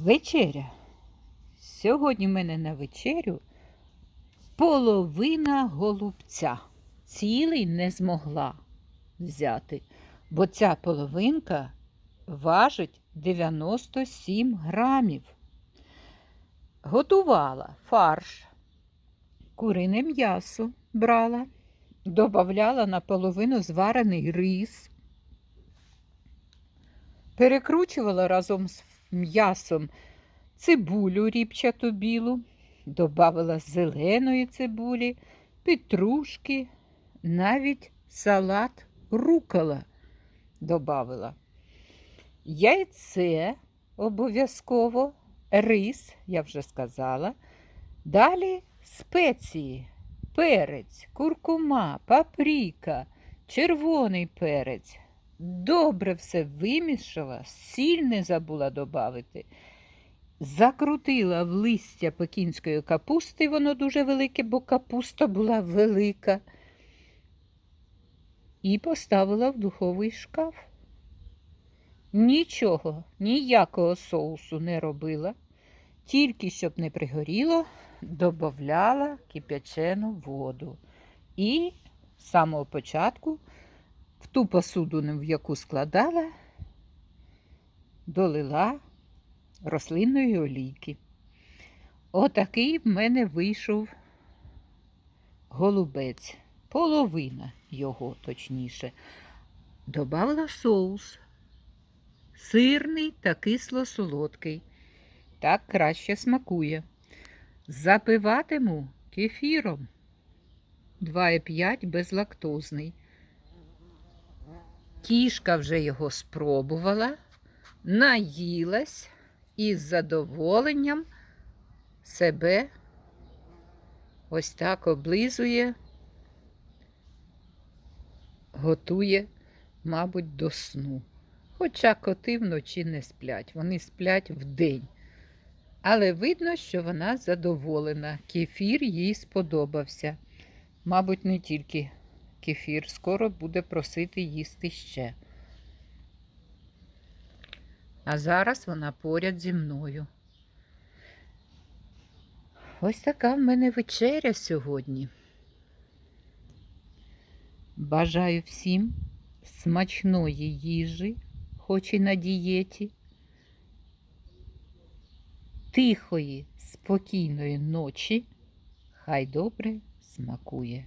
Вечеря. Сьогодні в мене на вечерю половина голубця. Цілий не змогла взяти, бо ця половинка важить 97 грамів. Готувала фарш, курине м'ясо брала, додавала наполовину зварений рис, перекручувала разом з м'ясом цибулю ріпчату білу, додавала зеленої цибулі, петрушки, навіть салат рукола додавала. Яйце обов'язково, рис, я вже сказала. Далі спеції, перець, куркума, паприка, червоний перець. Добре все вимішала, сіль не забула додати. Закрутила в листя пекінської капусти, воно дуже велике, бо капуста була велика. І поставила в духовий шкаф. Нічого, ніякого соусу не робила, тільки щоб не пригоріло, додавала кип'ячену воду. І з самого початку ту посуду, в яку складала, долила рослинної олійки. Отакий в мене вийшов голубець, половина його точніше. Добавила соус. Сирний та кисло-солодкий. Так краще смакує. Запиватиму кефіром 2,5 безлактозний. Кішка вже його спробувала, наїлась і з задоволенням себе ось так облизує, готує, мабуть, до сну. Хоча коти вночі не сплять, вони сплять вдень. Але видно, що вона задоволена. Кефір їй сподобався. Мабуть, не тільки кефір, скоро буде просити їсти ще. А зараз вона поряд зі мною. Ось така в мене вечеря сьогодні. Бажаю всім смачної їжі, хоч і на дієті, тихої, спокійної ночі. Хай добре смакує.